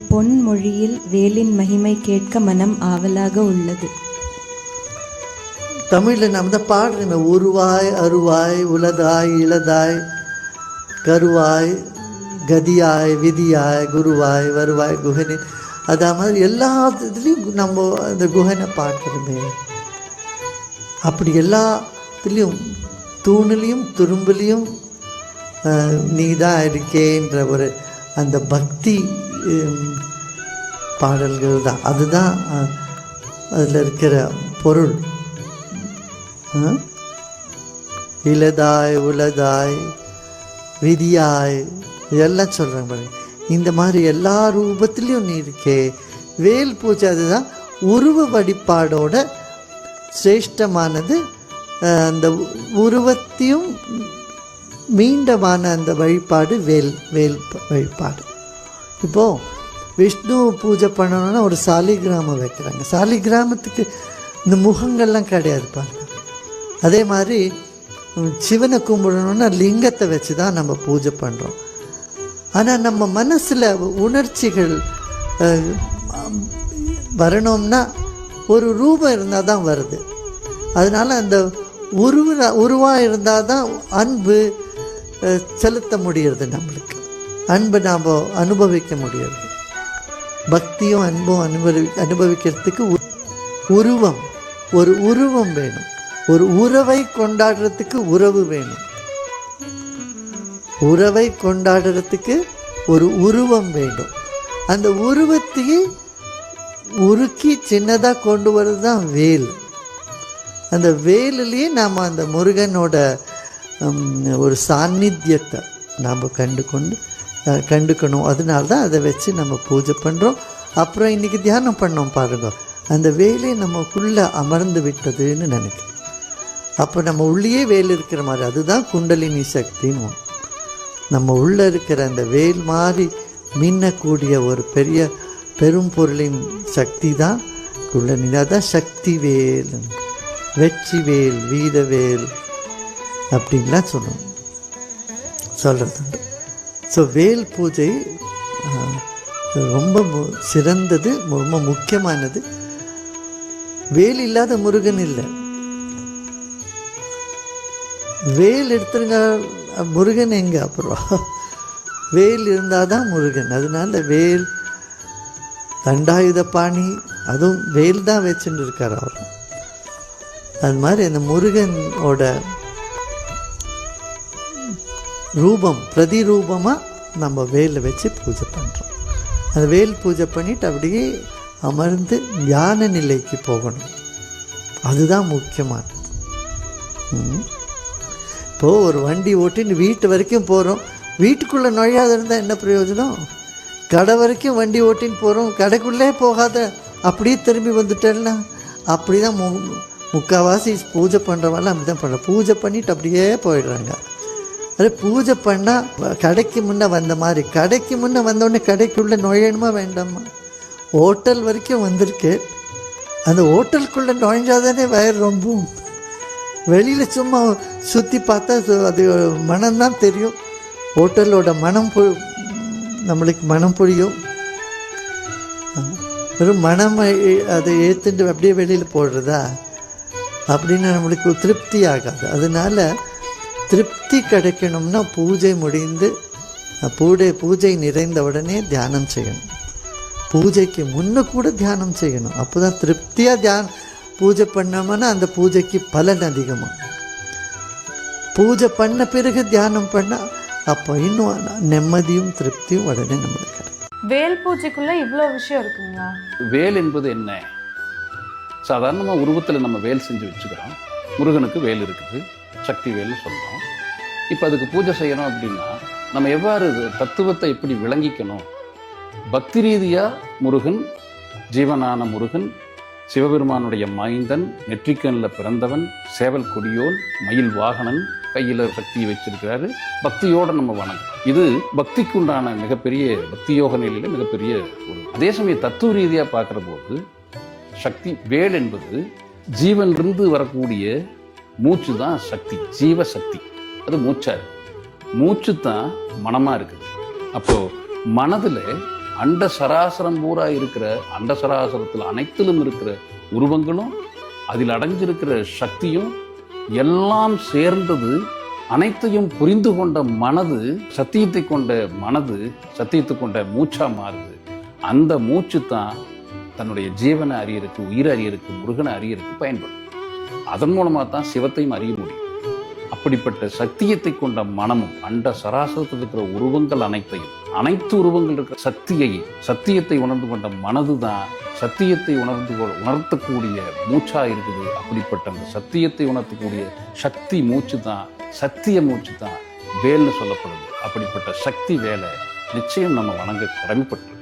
பொன்மொழியில் வேலின் மகிமை கேட்க மனம் ஆவலாக உள்ளது. தமிழில் நம்ம தான் பாடுறோமே உருவாய் அருவாய் உலதாய் இளதாய் கருவாய் கதியாய் விதியாய் குருவாய் வருவாய் குஹனி அதே மாதிரி எல்லா இதுலேயும் நம்ம அந்த குஹனை பாடுறோமே. அப்படி எல்லாத்துலேயும் தூணிலையும் துரும்புலையும் நீ தான் இருக்கேன்ற ஒரு அந்த பக்தி பாடல்கள் தான். அதுதான் அதில் இருக்கிற பொருள். இளதாய் இலதாய் உலதாய் விதியாய் இதெல்லாம் சொல்கிறாங்க பாருங்க. இந்த மாதிரி எல்லா ரூபத்துலேயும் நீ இருக்கே. வேல் பூஜை அதுதான் உருவ வழிபாடோட சிரேஷ்டமானது அந்த உருவத்தையும் மீண்டமான அந்த வழிபாடு வேல் வேல் வழிபாடு. இப்போது விஷ்ணு பூஜை பண்ணணும்னா ஒரு சாலிகிராமம் வைக்கிறாங்க. சாலிகிராமத்துக்கு இந்த முகங்கள்லாம் கிடையாது பாருங்க. அதே மாதிரி சிவனை கும்பிடணும்னா லிங்கத்தை வச்சு தான் நம்ம பூஜை பண்ணுறோம் ஆனால் நம்ம மனசில் உணர்ச்சிகள் வரணும்னா ஒரு ரூபம் இருந்தால் தான் வருது. அதனால் அந்த உருவ உருவாக இருந்தால் தான் அன்பு செலுத்த முடியறது நம்மளுக்கு. அன்பை நாம் அனுபவிக்க முடியாது. பக்தியும் அன்பும் அனுபவி அனுபவிக்கிறதுக்கு உ- உருவம் ஒரு உருவம் வேணும். ஒரு உறவை கொண்டாடுறதுக்கு உறவு வேணும். உறவை கொண்டாடுறதுக்கு ஒரு உருவம் வேண்டும். அந்த உருவத்தையே உருக்கி சின்னதாக கொண்டு வர்றது தான் வேல். அந்த வேலிலேயே நாம் அந்த முருகனோட ஒரு சாநித்தியத்தை நாம் கண்டு கொண்டு கண்டுக்கணும். அதனால தான் அதை வச்சு நம்ம பூஜை பண்ணுறோம் அப்புறம் இன்றைக்கி தியானம் பண்ணோம் பாருங்கள் அந்த வேலை நமக்குள்ளே அமர்ந்து விட்டதுன்னு நினைக்கிறேன். அப்போ நம்ம உள்ளேயே வேல் இருக்கிற மாதிரி அதுதான் குண்டலினி சக்தின்னு நம்ம உள்ளே இருக்கிற அந்த வேல் மாதிரி மின்னக்கூடிய ஒரு பெரிய பெரும் பொருளின் சக்தி தான் குண்டலினி. அதான் சக்தி வேல். வெற்றி வேல் வீரவேல் அப்படின்லாம் சொல்லணும் சொல்கிறது ஸோ வேல் பூஜை ரொம்ப மு- சிறந்தது ரொம்ப முக்கியமானது. வேல் இல்லாத முருகன் இல்லை. வேல் எடுத்துருங்க முருகன் எங்கே அப்புறம்? வேல் இருந்தால் தான் முருகன். அதனால வேல் தண்டாயுத பாணி அதுவும் வேல் தான் வச்சுட்டு இருக்கார் அவர். அது மாதிரி அந்த முருகனோட ரூபம் பிரதிரூபமாக நம்ம வேலை வச்சு பூஜை பண்ணுறோம் அந்த வேல் பூஜை பண்ணிட்டு அப்படியே அமர்ந்து ஞான நிலைக்கு போகணும். அதுதான் முக்கியமானது. இப்போது இப்போ ஒரு வண்டி ஓட்டின்னு வீட்டு வரைக்கும் போகிறோம் வீட்டுக்குள்ளே நுழையாத இருந்தால் என்ன பிரயோஜனம்? கடை வரைக்கும் வண்டி ஓட்டின்னு போகிறோம் கடைக்குள்ளே போகாத அப்படியே திரும்பி வந்துட்டேன்னா அப்படி தான் மு முக்கால்வாசி பூஜை பண்ணுறவங்களாம் அப்படி தான் பண்ணுறோம் பூஜை பண்ணிட்டு அப்படியே போயிடுறாங்க. அது பூஜை பண்ணால் கடைக்கு முன்னே வந்த மாதிரி. கடைக்கு முன்னே வந்தோடனே கடைக்குள்ளே நுழையணுமா வேண்டாமா? ஹோட்டல் வரைக்கும் வந்திருக்கு. அந்த ஹோட்டலுக்குள்ளே நுழைஞ்சாதானே வயிறு ரொம்பவும் வெளியில் சும்மா சுற்றி பார்த்தா அது மனம்தான் தெரியும். ஹோட்டலோட மனம் பொ நம்மளுக்கு மனம் புரியும். வெறும் மனம் அதை ஏற்றுட்டு அப்படியே வெளியில் போடுறதா? அப்படின்னு நம்மளுக்கு திருப்தி ஆகாது. அதனால திருப்தி கிடைக்கணும்னா பூஜை முடிந்து பூஜை பூஜை நிறைந்த உடனே தியானம் செய்யணும். பூஜைக்கு முன்ன கூட தியானம் செய்யணும். அப்போ தான் திருப்தியாக தியானம் பூஜை பண்ணோம்னா அந்த பூஜைக்கு பலன் அதிகமாகும் பூஜை பண்ண பிறகு தியானம் பண்ணால் அப்போ இன்னும் நிம்மதியும் திருப்தியும் உடனே நம்மளுக்கு கிடைக்கும். வேல் பூஜைக்குள்ள இவ்வளோ விஷயம் இருக்குங்களா? வேல் என்பது என்ன? சாதாரணமாக உருவத்தில் நம்ம வேல் செஞ்சு வச்சுக்கிறோம். முருகனுக்கு வேல் இருக்குது. சக்தி வேல்னு சொல்கிறோம் இப்போ அதுக்கு பூஜை செய்யணும் அப்படின்னா நம்ம எவ்வாறு தத்துவத்தை எப்படி விளங்கிக்கணும்? பக்தி ரீதியாக முருகன் ஜீவனான முருகன் சிவபெருமானுடைய மைந்தன் நெற்றிக்கண்ணில் பிறந்தவன் சேவல் கொடியோன் மயில் வாகனன் கையில் சக்தியை வச்சிருக்கிறாரு. பக்தியோட நம்ம வணங்கும் இது பக்திக்குண்டான மிகப்பெரிய பக்தி யோக நிலையில மிகப்பெரிய ஒரு அதே சமயம் தத்துவ ரீதியாக பார்க்குற போது சக்தி வேல் என்பது ஜீவனிலிருந்து வரக்கூடிய மூச்சு தான் சக்தி ஜீவ சக்தி அது மூச்சா இருக்கு. மூச்சு தான் மனமாக இருக்குது. அப்போ மனதில் அண்ட சராசரம் பூரா இருக்கிற அண்ட சராசரத்தில் அனைத்திலும் இருக்கிற உருவங்களும் அதில் அடைஞ்சிருக்கிற சக்தியும் எல்லாம் சேர்ந்தது அனைத்தையும் புரிந்து கொண்ட மனது சத்தியத்தை கொண்ட மனது சத்தியத்தை கொண்ட மூச்சா மாறுது. அந்த மூச்சு தான் தன்னுடைய ஜீவனை அறியறதுக்கு உயிர் அறியறதுக்கு முருகனை அறியறதுக்கு பயன்படும். அதன் மூலமாக தான் சிவத்தையும் அறிய முடியும். அப்படிப்பட்ட சத்தியத்தை கொண்ட மனமும் அண்ட சராசரத்தில் இருக்கிற உருவங்கள் அனைத்தையும் அனைத்து உருவங்கள் இருக்கிற சக்தியை சத்தியத்தை உணர்ந்து கொண்ட மனது தான் சத்தியத்தை உணர்ந்து கொ- உணர்த்தக்கூடிய மூச்சா இருக்குது. அப்படிப்பட்ட அந்த சத்தியத்தை உணர்த்தக்கூடிய சக்தி மூச்சு தான் சத்திய மூச்சு தான் வேல்னு சொல்லப்படுது. அப்படிப்பட்ட சக்தி வேலை நிச்சயம் நம்ம வணங்க கடமைப்பட்டு